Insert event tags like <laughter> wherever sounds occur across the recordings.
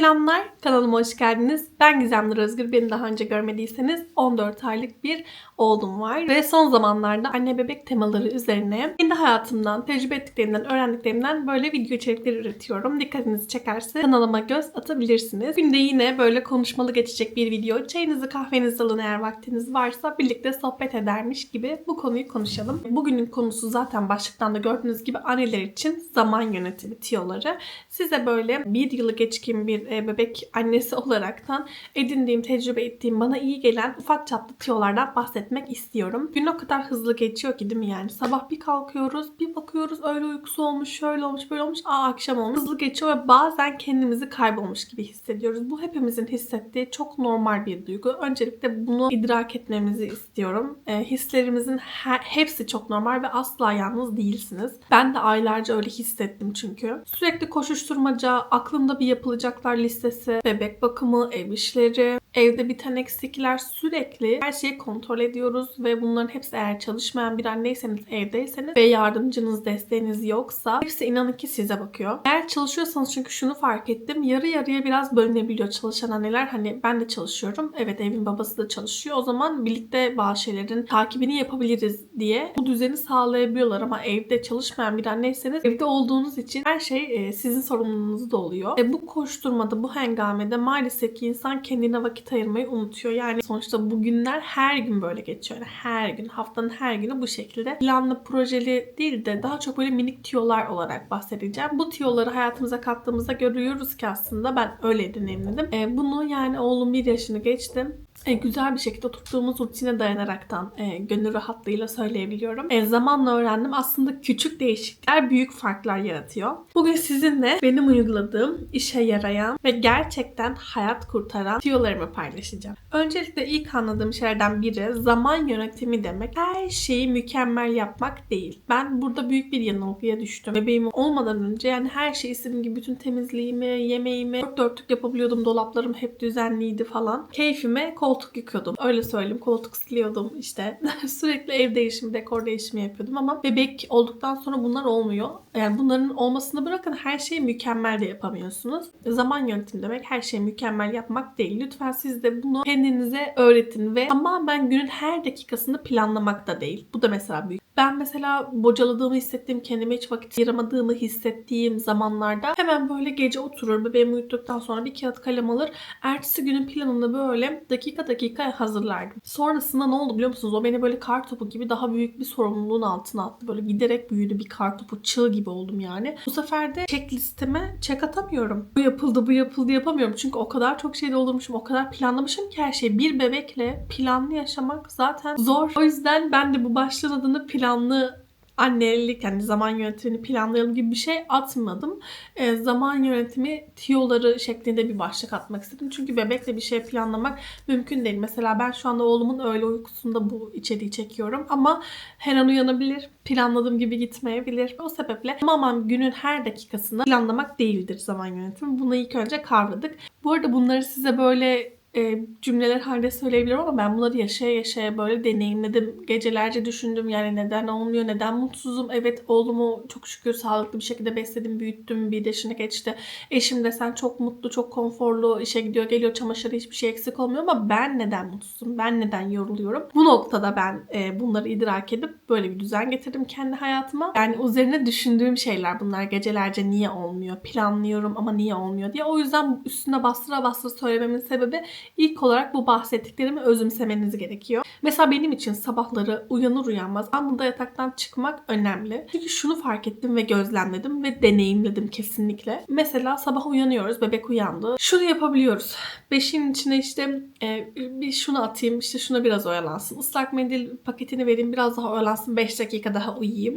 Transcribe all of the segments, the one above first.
Selamlar, kanalıma hoş geldiniz. Ben Gizemli Özgür. Beni daha önce görmediyseniz 14 aylık bir oğlum var. Ve son zamanlarda anne bebek temaları üzerine kendi hayatımdan, tecrübe ettiklerimden, öğrendiklerimden böyle video içerikleri üretiyorum. Dikkatinizi çekerse kanalıma göz atabilirsiniz. Günde yine böyle konuşmalı geçecek bir video. Çayınızı kahvenizi alın eğer vaktiniz varsa birlikte sohbet edermiş gibi bu konuyu konuşalım. Bugünün konusu zaten başlıktan da gördüğünüz gibi anneler için zaman yönetimi tiyoları. Size böyle bir yılı geçkin bir e, bebek annesi <laughs> olaraktan edindiğim, tecrübe ettiğim, bana iyi gelen ufak çaplı tiyolardan bahsetmek istiyorum. Gün o kadar hızlı geçiyor ki değil mi yani? Sabah bir kalkıyoruz, bir bakıyoruz öyle uykusu olmuş, şöyle olmuş, böyle olmuş, aa akşam olmuş. Hızlı geçiyor ve bazen kendimizi kaybolmuş gibi hissediyoruz. Bu hepimizin hissettiği çok normal bir duygu. Öncelikle bunu idrak etmemizi istiyorum. E, hislerimizin her, hepsi çok normal ve asla yalnız değilsiniz. Ben de aylarca öyle hissettim çünkü. Sürekli koşuşturmaca, aklımda bir yapılacaklar listesi, bebek bakımı, ev işleri, evde biten eksikler sürekli her şeyi kontrol ediyoruz ve bunların hepsi eğer çalışmayan bir anneyseniz, evdeyseniz ve yardımcınız, desteğiniz yoksa hepsi inanın ki size bakıyor. Eğer çalışıyorsanız çünkü şunu fark ettim. Yarı yarıya biraz bölünebiliyor çalışan anneler. Hani ben de çalışıyorum. Evet evin babası da çalışıyor. O zaman birlikte bazı şeylerin takibini yapabiliriz diye bu düzeni sağlayabiliyorlar ama evde çalışmayan bir anneyseniz evde olduğunuz için her şey e, sizin sorumluluğunuzda oluyor. E, bu koşturmada, bu hengamede maalesef ki insan kendine vakit ayırmayı unutuyor. Yani sonuçta bu günler her gün böyle geçiyor. Yani her gün, haftanın her günü bu şekilde. Planlı, projeli değil de daha çok böyle minik tiyolar olarak bahsedeceğim. Bu tiyoları hayatımıza kattığımızda görüyoruz ki aslında ben öyle deneyimledim. E, bunu yani oğlum bir yaşını geçtim e, güzel bir şekilde oturttuğumuz rutine dayanaraktan e, gönül rahatlığıyla söyleyebiliyorum. E, zamanla öğrendim aslında küçük değişiklikler büyük farklar yaratıyor. Bugün sizinle benim uyguladığım, işe yarayan ve gerçekten hayat kurtaran tiyolarımı paylaşacağım. Öncelikle ilk anladığım şeylerden biri zaman yönetimi demek her şeyi mükemmel yapmak değil. Ben burada büyük bir yanılgıya düştüm. Bebeğim olmadan önce yani her şey istediğim gibi bütün temizliğimi, yemeğimi dört dörtlük yapabiliyordum. Dolaplarım hep düzenliydi falan. Keyfime koltuk yıkıyordum. Öyle söyleyeyim. Koltuk siliyordum işte. <laughs> Sürekli ev değişimi, dekor değişimi yapıyordum ama bebek olduktan sonra bunlar olmuyor. Yani bunların olmasını bırakın her şeyi mükemmel de yapamıyorsunuz. Zaman yönetimi demek her şeyi mükemmel yapmak değil. Lütfen siz de bunu kendinize öğretin ve tamamen günün her dakikasını planlamak da değil. Bu da mesela büyük. Ben mesela bocaladığımı hissettiğim, kendime hiç vakit ayıramadığımı hissettiğim zamanlarda hemen böyle gece oturur, bebeğimi uyuttuktan sonra bir kağıt kalem alır. Ertesi günün planını böyle dakika dakika hazırlardım. Sonrasında ne oldu biliyor musunuz? O beni böyle kar topu gibi daha büyük bir sorumluluğun altına attı. Böyle giderek büyüdü bir kar topu, çığ gibi oldum yani. Bu sefer de check listeme check atamıyorum. Bu yapıldı, bu yapıldı yapamıyorum. Çünkü o kadar çok şey doldurmuşum, o kadar planlamışım ki her şeyi. Bir bebekle planlı yaşamak zaten zor. O yüzden ben de bu başlığın adını planlı annelik yani zaman yönetimini planlayalım gibi bir şey atmadım. E, zaman yönetimi tiyoları şeklinde bir başlık atmak istedim. Çünkü bebekle bir şey planlamak mümkün değil. Mesela ben şu anda oğlumun öğle uykusunda bu içeriği çekiyorum ama her an uyanabilir. Planladığım gibi gitmeyebilir. O sebeple tamamen günün her dakikasını planlamak değildir zaman yönetimi. Bunu ilk önce kavradık. Bu arada bunları size böyle e, cümleler halinde söyleyebilirim ama ben bunları yaşaya yaşaya böyle deneyimledim. Gecelerce düşündüm yani neden olmuyor, neden mutsuzum. Evet oğlumu çok şükür sağlıklı bir şekilde besledim, büyüttüm, bir yaşını geçti. Eşim desen çok mutlu, çok konforlu, işe gidiyor, geliyor, çamaşırı hiçbir şey eksik olmuyor ama ben neden mutsuzum, ben neden yoruluyorum? Bu noktada ben e, bunları idrak edip böyle bir düzen getirdim kendi hayatıma. Yani üzerine düşündüğüm şeyler bunlar gecelerce niye olmuyor, planlıyorum ama niye olmuyor diye. O yüzden üstüne bastıra bastıra söylememin sebebi İlk olarak bu bahsettiklerimi özümsemeniz gerekiyor. Mesela benim için sabahları uyanır uyanmaz burada yataktan çıkmak önemli. Çünkü şunu fark ettim ve gözlemledim ve deneyimledim kesinlikle. Mesela sabah uyanıyoruz, bebek uyandı. Şunu yapabiliyoruz. Beşiğin içine işte e, bir şunu atayım, işte şuna biraz oyalansın. Islak mendil paketini vereyim, biraz daha oyalansın, 5 dakika daha uyuyayım.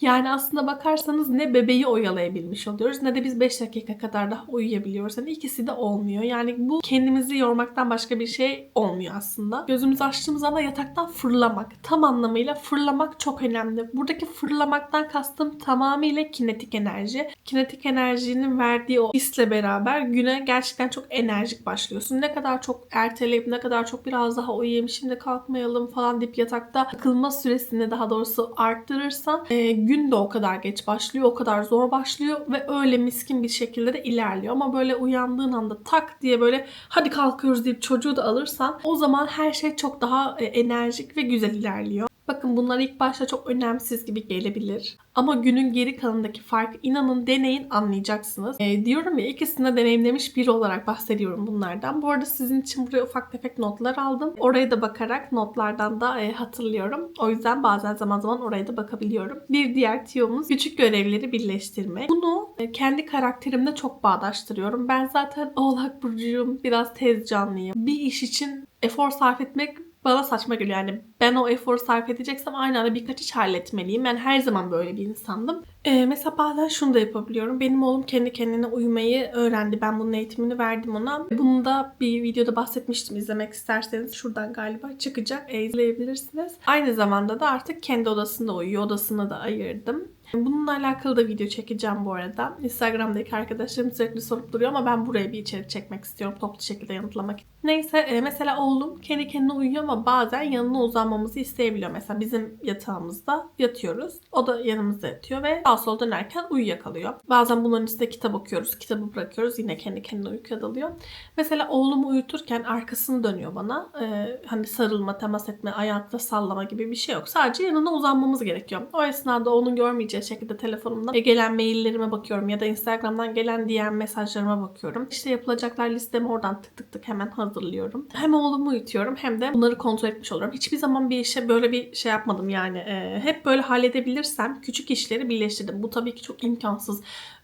Yani aslında bakarsanız ne bebeği oyalayabilmiş oluyoruz ne de biz 5 dakika kadar daha uyuyabiliyoruz. Yani ikisi de olmuyor. Yani bu kendimizi yormak fırlamaktan başka bir şey olmuyor aslında. Gözümüzü açtığımız anda yataktan fırlamak. Tam anlamıyla fırlamak çok önemli. Buradaki fırlamaktan kastım tamamıyla kinetik enerji. Kinetik enerjinin verdiği o hisle beraber güne gerçekten çok enerjik başlıyorsun. Ne kadar çok erteleyip ne kadar çok biraz daha uyuyayım şimdi kalkmayalım falan deyip yatakta akılma süresini daha doğrusu arttırırsan e, gün de o kadar geç başlıyor, o kadar zor başlıyor ve öyle miskin bir şekilde de ilerliyor. Ama böyle uyandığın anda tak diye böyle hadi kalkıyoruz deyip çocuğu da alırsan o zaman her şey çok daha e, enerjik ve güzel ilerliyor. Bakın bunlar ilk başta çok önemsiz gibi gelebilir. Ama günün geri kalanındaki farkı inanın deneyin anlayacaksınız. E, diyorum ya ikisini de deneyimlemiş biri olarak bahsediyorum bunlardan. Bu arada sizin için buraya ufak tefek notlar aldım. Oraya da bakarak notlardan da e, hatırlıyorum. O yüzden bazen zaman zaman oraya da bakabiliyorum. Bir diğer tiyomuz küçük görevleri birleştirmek. Bunu e, kendi karakterimde çok bağdaştırıyorum. Ben zaten oğlak burcuyum. Biraz tez canlıyım. Bir iş için efor sarf etmek bana saçma geliyor. Yani ben o eforu sarf edeceksem aynı anda birkaç iş halletmeliyim. Ben her zaman böyle bir insandım. Ee, mesela bazen şunu da yapabiliyorum. Benim oğlum kendi kendine uyumayı öğrendi. Ben bunun eğitimini verdim ona. Bunu da bir videoda bahsetmiştim. İzlemek isterseniz şuradan galiba çıkacak. E, izleyebilirsiniz. Aynı zamanda da artık kendi odasında uyuyor. Odasını da ayırdım. Bununla alakalı da video çekeceğim bu arada. Instagram'daki arkadaşlarım sürekli sorup duruyor ama ben buraya bir içerik çekmek istiyorum toplu şekilde yanıtlamak. Neyse e, mesela oğlum kendi kendine uyuyor ama bazen yanına uzanmamızı isteyebiliyor. Mesela bizim yatağımızda yatıyoruz. O da yanımızda yatıyor ve sağ sol dönerken uyuyakalıyor. Bazen bunların üstüne kitap okuyoruz. Kitabı bırakıyoruz. Yine kendi kendine uykuya dalıyor. Mesela oğlumu uyuturken arkasını dönüyor bana. Ee, hani sarılma, temas etme, ayakta sallama gibi bir şey yok. Sadece yanına uzanmamız gerekiyor. O esnada onun görmeyeceği şekilde telefonumdan gelen maillerime bakıyorum ya da Instagram'dan gelen DM mesajlarıma bakıyorum. İşte yapılacaklar listemi oradan tık tık tık hemen hazırlıyorum. Hem oğlumu uyutuyorum hem de bunları kontrol etmiş oluyorum. Hiçbir zaman bir işe böyle bir şey yapmadım yani. Ee, hep böyle halledebilirsem küçük işleri birleştirdim. Bu tabii ki çok imkansız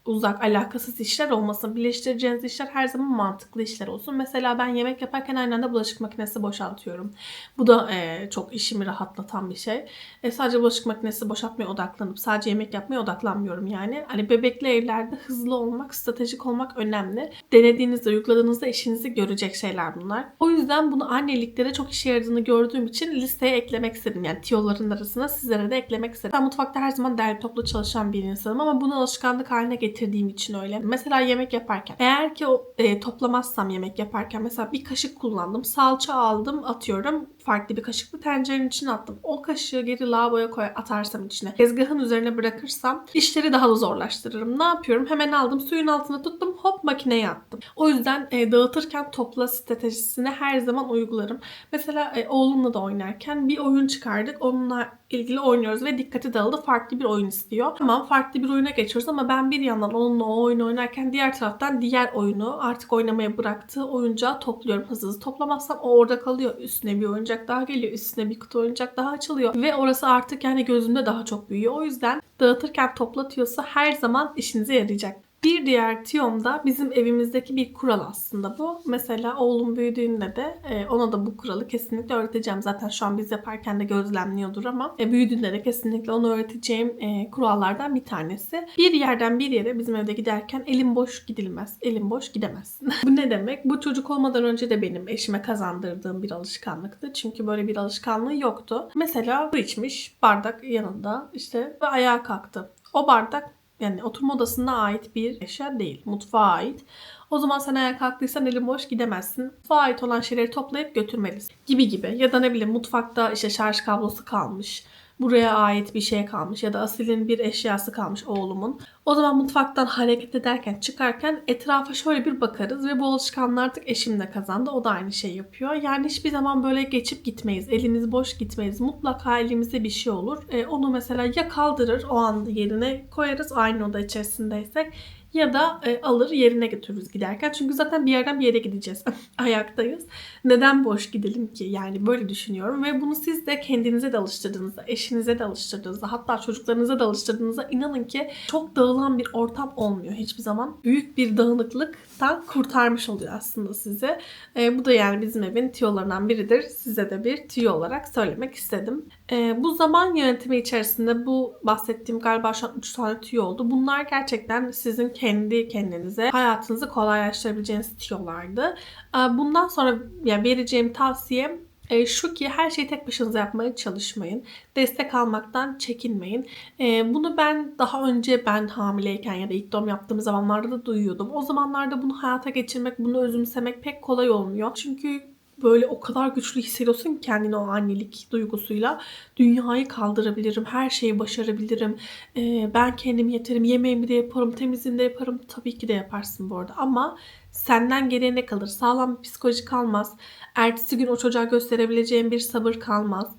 uzak, alakasız işler olmasın. Birleştireceğiniz işler her zaman mantıklı işler olsun. Mesela ben yemek yaparken aynı anda bulaşık makinesi boşaltıyorum. Bu da e, çok işimi rahatlatan bir şey. E, sadece bulaşık makinesi boşaltmaya odaklanıp sadece yemek yapmaya odaklanmıyorum yani. Hani bebekli evlerde hızlı olmak, stratejik olmak önemli. Denediğinizde, uyguladığınızda işinizi görecek şeyler bunlar. O yüzden bunu anneliklere çok işe yaradığını gördüğüm için listeye eklemek istedim. Yani tiyoların arasına sizlere de eklemek istedim. Ben mutfakta her zaman derli toplu çalışan bir insanım ama bunu alışkanlık haline getirdim getirdiğim için öyle. Mesela yemek yaparken eğer ki o e, toplamazsam yemek yaparken mesela bir kaşık kullandım. Salça aldım atıyorum. Farklı bir kaşıklı tencerenin içine attım. O kaşığı geri lavaboya koy atarsam içine. Tezgahın üzerine bırakırsam işleri daha da zorlaştırırım. Ne yapıyorum? Hemen aldım suyun altına tuttum hop makineye attım. O yüzden e, dağıtırken topla stratejisini her zaman uygularım. Mesela e, oğlumla da oynarken bir oyun çıkardık. Onunla ilgili oynuyoruz ve dikkati dağıldı. Farklı bir oyun istiyor. Tamam farklı bir oyuna geçiyoruz ama ben bir yandan onunla o oyunu oynarken diğer taraftan diğer oyunu artık oynamaya bıraktığı oyuncağı topluyorum hızlı hızlı. Toplamazsam o orada kalıyor. Üstüne bir oyuncak daha geliyor. Üstüne bir kutu oyuncak daha açılıyor. Ve orası artık yani gözünde daha çok büyüyor. O yüzden dağıtırken toplatıyorsa her zaman işinize yarayacak. Bir diğer tiyom da bizim evimizdeki bir kural aslında bu. Mesela oğlum büyüdüğünde de e, ona da bu kuralı kesinlikle öğreteceğim. Zaten şu an biz yaparken de gözlemliyordur ama e, büyüdüğünde de kesinlikle ona öğreteceğim e, kurallardan bir tanesi. Bir yerden bir yere bizim evde giderken elim boş gidilmez. Elim boş gidemezsin. <laughs> bu ne demek? Bu çocuk olmadan önce de benim eşime kazandırdığım bir alışkanlıktı. Çünkü böyle bir alışkanlığı yoktu. Mesela su içmiş bardak yanında işte ve ayağa kalktı. O bardak yani oturma odasına ait bir eşya değil. Mutfağa ait. O zaman sen ayağa kalktıysan elin boş gidemezsin. Mutfağa ait olan şeyleri toplayıp götürmelisin. Gibi gibi. Ya da ne bileyim mutfakta işte şarj kablosu kalmış buraya ait bir şey kalmış ya da Asil'in bir eşyası kalmış oğlumun. O zaman mutfaktan hareket ederken çıkarken etrafa şöyle bir bakarız ve bu alışkanlığı artık eşim de kazandı. O da aynı şey yapıyor. Yani hiçbir zaman böyle geçip gitmeyiz. Elimiz boş gitmeyiz. Mutlaka elimizde bir şey olur. E, onu mesela ya kaldırır o anda yerine koyarız aynı oda içerisindeysek ya da e, alır yerine götürürüz giderken. Çünkü zaten bir yerden bir yere gideceğiz. <laughs> Ayaktayız. Neden boş gidelim ki? Yani böyle düşünüyorum ve bunu siz de kendinize de alıştırdığınızda, eşinize de alıştırdığınızda, hatta çocuklarınıza da alıştırdığınızda inanın ki çok dağılan bir ortam olmuyor hiçbir zaman. Büyük bir dağınıklıktan kurtarmış oluyor aslında sizi. E, bu da yani bizim evin tiyolarından biridir. Size de bir tiyo olarak söylemek istedim. E, bu zaman yönetimi içerisinde bu bahsettiğim galiba şu an 3 tane tüyo oldu. Bunlar gerçekten sizin kendi kendinize hayatınızı kolaylaştırabileceğiniz tiyolardı. Bundan sonra vereceğim tavsiye e, şu ki her şeyi tek başınıza yapmaya çalışmayın. Destek almaktan çekinmeyin. E, bunu ben daha önce ben hamileyken ya da ilk doğum yaptığım zamanlarda da duyuyordum. O zamanlarda bunu hayata geçirmek, bunu özümsemek pek kolay olmuyor. Çünkü böyle o kadar güçlü hissediyorsun ki kendini o annelik duygusuyla. Dünyayı kaldırabilirim, her şeyi başarabilirim. E, ben kendim yeterim, yemeğimi de yaparım, temizliğimi de yaparım. Tabii ki de yaparsın bu arada ama senden geriye ne kalır? Sağlam bir psikoloji kalmaz. Ertesi gün o çocuğa gösterebileceğin bir sabır kalmaz.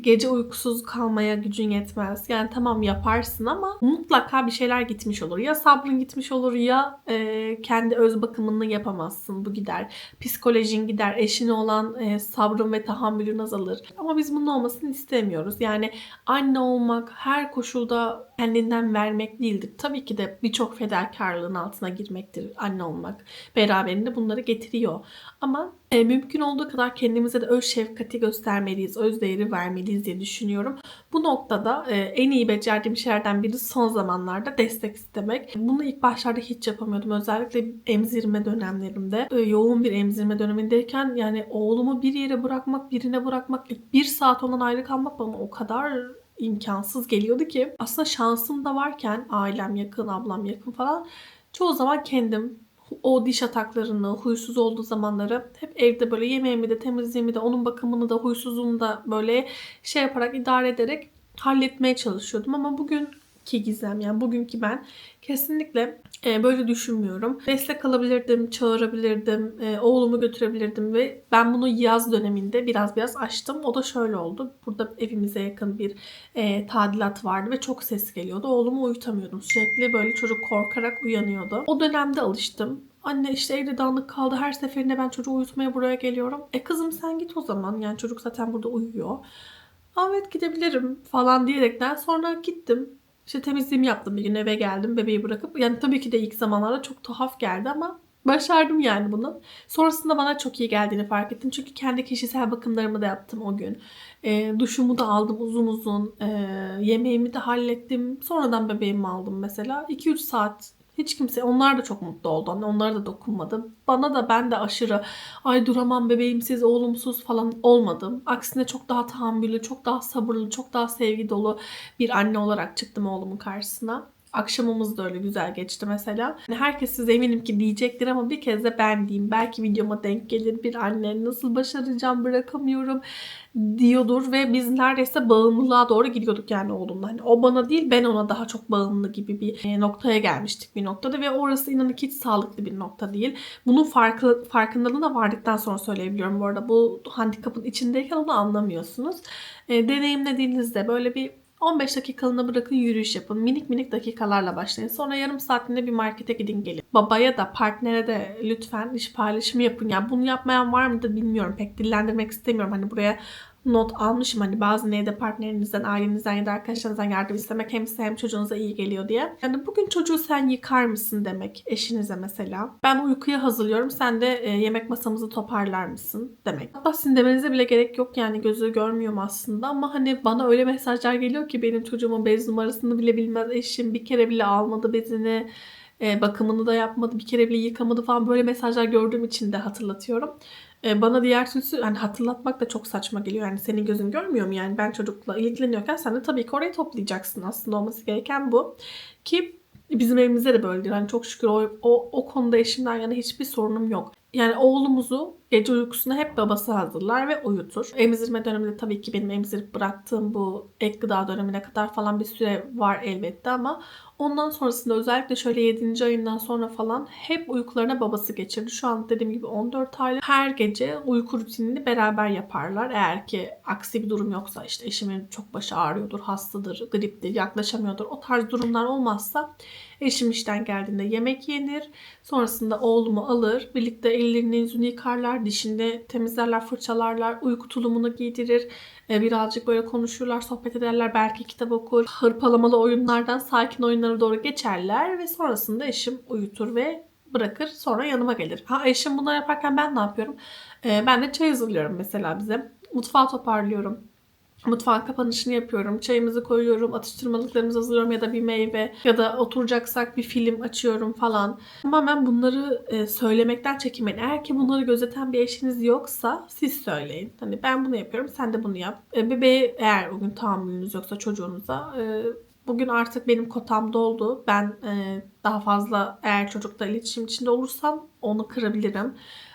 Gece uykusuz kalmaya gücün yetmez. Yani tamam yaparsın ama mutlaka bir şeyler gitmiş olur. Ya sabrın gitmiş olur ya e, kendi öz bakımını yapamazsın. Bu gider. Psikolojin gider. Eşine olan e, sabrın ve tahammülün azalır. Ama biz bunun olmasını istemiyoruz. Yani anne olmak her koşulda kendinden vermek değildir. Tabii ki de birçok fedakarlığın altına girmektir anne olmak. Beraberinde bunları getiriyor. Ama e, mümkün olduğu kadar kendimize de öz şefkati göstermeliyiz, öz değeri vermeliyiz diye düşünüyorum. Bu noktada e, en iyi becerdiğim şeylerden biri son zamanlarda destek istemek. Bunu ilk başlarda hiç yapamıyordum. Özellikle emzirme dönemlerimde. E, yoğun bir emzirme dönemindeyken yani oğlumu bir yere bırakmak, birine bırakmak, bir saat ondan ayrı kalmak bana o kadar imkansız geliyordu ki. Aslında şansım da varken ailem yakın, ablam yakın falan çoğu zaman kendim o diş ataklarını, huysuz olduğu zamanları hep evde böyle yemeğimi de temizliğimi de onun bakımını da huysuzluğunu da böyle şey yaparak idare ederek halletmeye çalışıyordum. Ama bugünkü Gizem yani bugünkü ben kesinlikle e, böyle düşünmüyorum. Destek alabilirdim, çağırabilirdim, e, oğlumu götürebilirdim ve ben bunu yaz döneminde biraz biraz açtım. O da şöyle oldu. Burada evimize yakın bir e, tadilat vardı ve çok ses geliyordu. Oğlumu uyutamıyordum. Sürekli böyle çocuk korkarak uyanıyordu. O dönemde alıştım. Anne işte evde dağınık kaldı. Her seferinde ben çocuğu uyutmaya buraya geliyorum. E kızım sen git o zaman. Yani çocuk zaten burada uyuyor. Evet gidebilirim falan diyerekten sonra gittim. İşte temizliğimi yaptım bir gün eve geldim bebeği bırakıp. Yani tabii ki de ilk zamanlarda çok tuhaf geldi ama başardım yani bunu. Sonrasında bana çok iyi geldiğini fark ettim. Çünkü kendi kişisel bakımlarımı da yaptım o gün. E, duşumu da aldım uzun uzun. E, yemeğimi de hallettim. Sonradan bebeğimi aldım mesela. 2-3 saat hiç kimse onlar da çok mutlu oldu. Hani onlara da dokunmadı. Bana da ben de aşırı ay duramam bebeğimsiz, oğlumsuz falan olmadım. Aksine çok daha tahammüllü, çok daha sabırlı, çok daha sevgi dolu bir anne olarak çıktım oğlumun karşısına. Akşamımız da öyle güzel geçti mesela. Yani herkes size eminim ki diyecektir ama bir kez de ben diyeyim. Belki videoma denk gelir bir anne nasıl başaracağım bırakamıyorum diyordur ve biz neredeyse bağımlılığa doğru gidiyorduk yani oğlumla. Hani o bana değil ben ona daha çok bağımlı gibi bir e, noktaya gelmiştik bir noktada ve orası inanın hiç sağlıklı bir nokta değil. Bunun farkı, farkındalığına vardıktan sonra söyleyebiliyorum bu arada. Bu handikapın içindeyken onu anlamıyorsunuz. E, deneyimlediğinizde böyle bir 15 dakikalığına bırakın yürüyüş yapın. Minik minik dakikalarla başlayın. Sonra yarım saatinde bir markete gidin gelin. Babaya da partnere de lütfen iş paylaşımı yapın. Yani bunu yapmayan var mı da bilmiyorum. Pek dillendirmek istemiyorum. Hani buraya not almışım hani bazı evde partnerinizden, ailenizden ya da arkadaşlarınızdan yardım istemek hem size hem çocuğunuza iyi geliyor diye. Yani bugün çocuğu sen yıkar mısın demek eşinize mesela. Ben uykuya hazırlıyorum sen de e, yemek masamızı toparlar mısın demek. Hatta sizin demenize bile gerek yok yani gözü görmüyorum aslında ama hani bana öyle mesajlar geliyor ki benim çocuğumun bez numarasını bile bilmez eşim bir kere bile almadı bezini e, bakımını da yapmadı bir kere bile yıkamadı falan böyle mesajlar gördüğüm için de hatırlatıyorum. E, bana diğer türlüsü hani hatırlatmak da çok saçma geliyor. Yani senin gözün görmüyor mu? Yani ben çocukla ilgileniyorken sen de tabii ki orayı toplayacaksın. Aslında olması gereken bu. Ki bizim evimizde de böyledir. Hani çok şükür o, o, o konuda eşimden yana hiçbir sorunum yok. Yani oğlumuzu gece uykusuna hep babası hazırlar ve uyutur. Emzirme döneminde tabii ki benim emzirip bıraktığım bu ek gıda dönemine kadar falan bir süre var elbette ama ondan sonrasında özellikle şöyle 7. ayından sonra falan hep uykularına babası geçirdi. Şu an dediğim gibi 14 aylık. Her gece uyku rutinini beraber yaparlar. Eğer ki aksi bir durum yoksa işte eşimin çok başı ağrıyordur, hastadır, griptir, yaklaşamıyordur. O tarz durumlar olmazsa eşim işten geldiğinde yemek yenir. Sonrasında oğlumu alır. Birlikte ellerini yüzünü yıkarlar. Dişini temizlerler, fırçalarlar. Uyku tulumunu giydirir. E, birazcık böyle konuşurlar, sohbet ederler. Belki kitap okur. Hırpalamalı oyunlardan sakin oyunlara doğru geçerler. Ve sonrasında eşim uyutur ve bırakır. Sonra yanıma gelir. Ha eşim bunları yaparken ben ne yapıyorum? E, ben de çay hazırlıyorum mesela bize. Mutfağı toparlıyorum Mutfağın kapanışını yapıyorum. Çayımızı koyuyorum. Atıştırmalıklarımızı hazırlıyorum ya da bir meyve ya da oturacaksak bir film açıyorum falan. Tamamen bunları e, söylemekten çekinmeyin. Eğer ki bunları gözeten bir eşiniz yoksa siz söyleyin. Hani ben bunu yapıyorum sen de bunu yap. E, bebeğe eğer o gün tahammülünüz yoksa çocuğunuza e, bugün artık benim kotam doldu. Ben e, daha fazla eğer çocukla iletişim içinde olursam onu kırabilirim.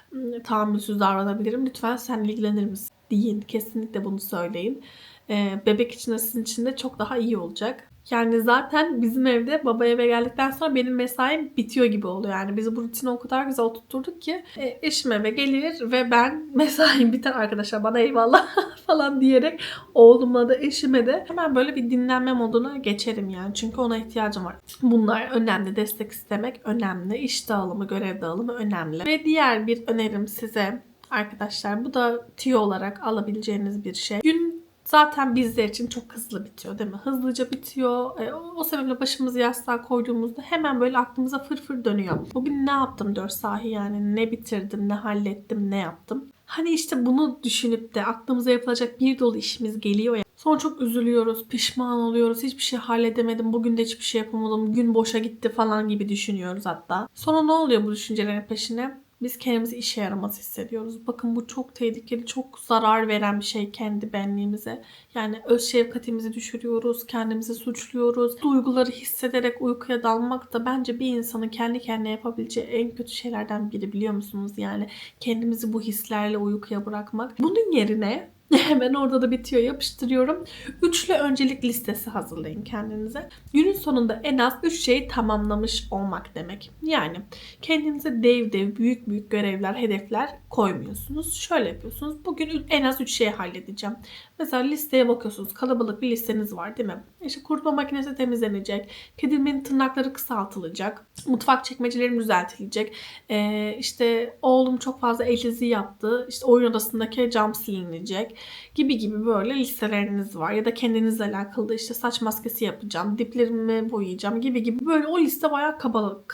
Hmm, Tahammülsüz davranabilirim. Lütfen sen ilgilenir misin? Deyin. Kesinlikle bunu söyleyin. Ee, bebek için de sizin için de çok daha iyi olacak. Yani zaten bizim evde baba eve geldikten sonra benim mesaim bitiyor gibi oluyor. Yani bizi bu rutine o kadar güzel oturtturduk ki e, eşim eve gelir ve ben <laughs> mesaim biter arkadaşlar bana eyvallah <laughs> falan diyerek oğluma da eşime de hemen böyle bir dinlenme moduna geçerim yani. Çünkü ona ihtiyacım var. Bunlar önemli. Destek istemek önemli. İş dağılımı, görev dağılımı önemli. Ve diğer bir önerim size arkadaşlar bu da tüyo olarak alabileceğiniz bir şey. Gün zaten bizler için çok hızlı bitiyor değil mi? Hızlıca bitiyor. E, o, o sebeple başımızı yastığa koyduğumuzda hemen böyle aklımıza fırfır dönüyor. Bugün ne yaptım dört sahi yani ne bitirdim, ne hallettim, ne yaptım. Hani işte bunu düşünüp de aklımıza yapılacak bir dolu işimiz geliyor ya. Sonra çok üzülüyoruz, pişman oluyoruz. Hiçbir şey halledemedim, bugün de hiçbir şey yapamadım, gün boşa gitti falan gibi düşünüyoruz hatta. Sonra ne oluyor bu düşüncelerin peşine? Biz kendimizi işe yaramaz hissediyoruz. Bakın bu çok tehlikeli, çok zarar veren bir şey kendi benliğimize. Yani öz şefkatimizi düşürüyoruz, kendimizi suçluyoruz. Duyguları hissederek uykuya dalmak da bence bir insanın kendi kendine yapabileceği en kötü şeylerden biri biliyor musunuz? Yani kendimizi bu hislerle uykuya bırakmak. Bunun yerine <laughs> Hemen orada da bitiyor yapıştırıyorum. Üçlü öncelik listesi hazırlayın kendinize. Günün sonunda en az 3 şeyi tamamlamış olmak demek. Yani kendinize dev dev büyük büyük görevler, hedefler koymuyorsunuz. Şöyle yapıyorsunuz. Bugün en az 3 şeyi halledeceğim. Mesela listeye bakıyorsunuz. Kalabalık bir listeniz var değil mi? İşte kurutma makinesi temizlenecek. Kedimin tırnakları kısaltılacak. Mutfak çekmecelerim düzeltilecek. Ee, işte oğlum çok fazla el yaptı. İşte oyun odasındaki cam silinecek gibi gibi böyle listeleriniz var. Ya da kendinizle alakalı işte saç maskesi yapacağım, diplerimi boyayacağım gibi gibi böyle o liste bayağı kabalık,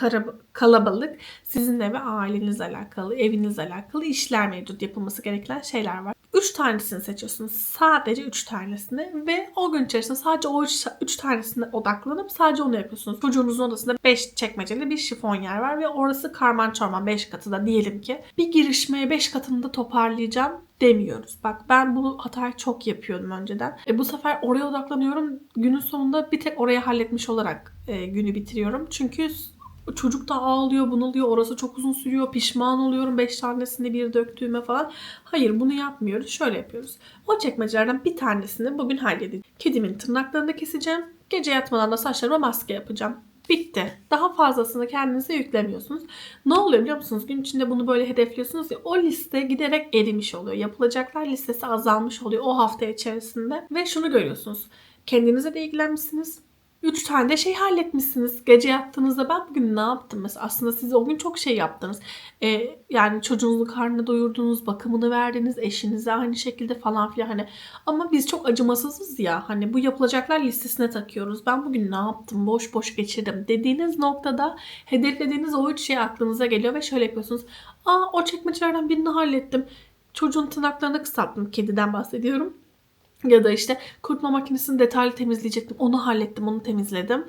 kalabalık. Sizinle ve ailenizle alakalı, evinizle alakalı işler mevcut yapılması gereken şeyler var. 3 tanesini seçiyorsunuz. Sadece 3 tanesini ve o gün içerisinde sadece o 3 tanesine odaklanıp sadece onu yapıyorsunuz. Çocuğunuzun odasında 5 çekmeceli bir şifon yer var ve orası karman çorman 5 katı da diyelim ki. Bir girişmeye 5 katını da toparlayacağım demiyoruz. Bak ben bu hatayı çok yapıyordum önceden. E, bu sefer oraya odaklanıyorum. Günün sonunda bir tek oraya halletmiş olarak e, günü bitiriyorum. Çünkü Çocuk da ağlıyor, bunalıyor. Orası çok uzun sürüyor. Pişman oluyorum 5 tanesini bir döktüğüme falan. Hayır bunu yapmıyoruz. Şöyle yapıyoruz. O çekmecelerden bir tanesini bugün halledeceğim. Kedimin tırnaklarını keseceğim. Gece yatmadan da saçlarıma maske yapacağım. Bitti. Daha fazlasını kendinize yüklemiyorsunuz. Ne oluyor biliyor musunuz? Gün içinde bunu böyle hedefliyorsunuz ya o liste giderek erimiş oluyor. Yapılacaklar listesi azalmış oluyor o hafta içerisinde. Ve şunu görüyorsunuz. Kendinize de ilgilenmişsiniz 3 tane de şey halletmişsiniz. Gece yattığınızda ben bugün ne yaptım mesela? Aslında siz o gün çok şey yaptınız. Ee, yani çocuğunuzu karnına doyurdunuz, bakımını verdiniz, eşinize aynı şekilde falan filan hani. Ama biz çok acımasızız ya. Hani bu yapılacaklar listesine takıyoruz. Ben bugün ne yaptım? Boş boş geçirdim dediğiniz noktada hedeflediğiniz o üç şey aklınıza geliyor ve şöyle yapıyorsunuz. Aa o çekmecelerden birini hallettim. Çocuğun tırnaklarını kısalttım. Kediden bahsediyorum ya da işte kurutma makinesini detaylı temizleyecektim. Onu hallettim, onu temizledim.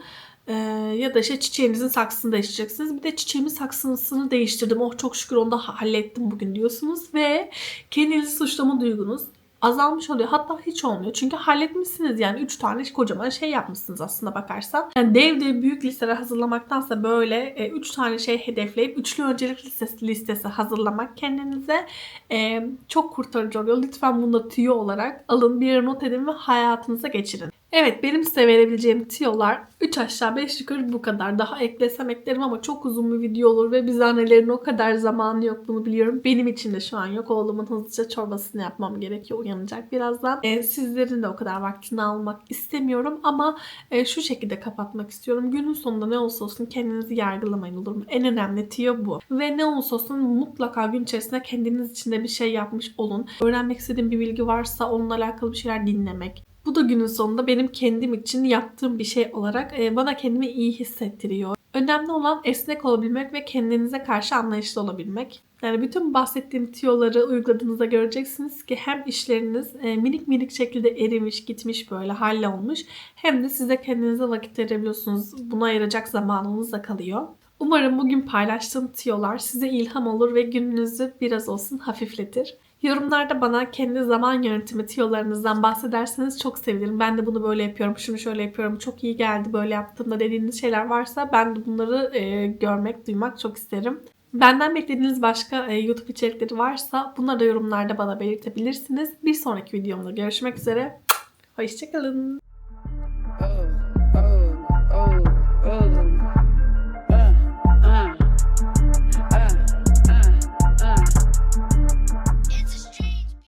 Ee, ya da işte çiçeğinizin saksısını değiştireceksiniz. Bir de çiçeğimin saksısını değiştirdim. Oh çok şükür onu da hallettim bugün diyorsunuz. Ve kendinizi suçlama duygunuz azalmış oluyor. Hatta hiç olmuyor. Çünkü halletmişsiniz yani 3 tane kocaman şey yapmışsınız aslında bakarsan. Yani dev dev büyük listeler hazırlamaktansa böyle 3 e, tane şey hedefleyip üçlü öncelik listesi, listesi hazırlamak kendinize e, çok kurtarıcı oluyor. Lütfen bunu da tüyo olarak alın bir not edin ve hayatınıza geçirin. Evet benim size verebileceğim tiyolar 3 aşağı 5 yukarı bu kadar. Daha eklesem eklerim ama çok uzun bir video olur ve biz annelerin o kadar zamanı yok bunu biliyorum. Benim için de şu an yok. Oğlumun hızlıca çorbasını yapmam gerekiyor. Uyanacak birazdan. Ee, sizlerin de o kadar vaktini almak istemiyorum ama e, şu şekilde kapatmak istiyorum. Günün sonunda ne olsa olsun kendinizi yargılamayın olur mu? En önemli tiyo bu. Ve ne olsa olsun mutlaka gün içerisinde kendiniz için de bir şey yapmış olun. Öğrenmek istediğim bir bilgi varsa onunla alakalı bir şeyler dinlemek bu da günün sonunda benim kendim için yaptığım bir şey olarak e, bana kendimi iyi hissettiriyor. Önemli olan esnek olabilmek ve kendinize karşı anlayışlı olabilmek. Yani bütün bahsettiğim tiyoları uyguladığınızda göreceksiniz ki hem işleriniz e, minik minik şekilde erimiş, gitmiş böyle hallolmuş hem de size kendinize vakit verebiliyorsunuz. Buna ayıracak zamanınız da kalıyor. Umarım bugün paylaştığım tiyolar size ilham olur ve gününüzü biraz olsun hafifletir. Yorumlarda bana kendi zaman yönetimi tiyolarınızdan bahsederseniz çok sevinirim. Ben de bunu böyle yapıyorum, şunu şöyle yapıyorum, çok iyi geldi böyle yaptığımda dediğiniz şeyler varsa ben de bunları e, görmek, duymak çok isterim. Benden beklediğiniz başka e, YouTube içerikleri varsa bunları da yorumlarda bana belirtebilirsiniz. Bir sonraki videomda görüşmek üzere. Hoşçakalın. Oh, oh, oh, oh. oh.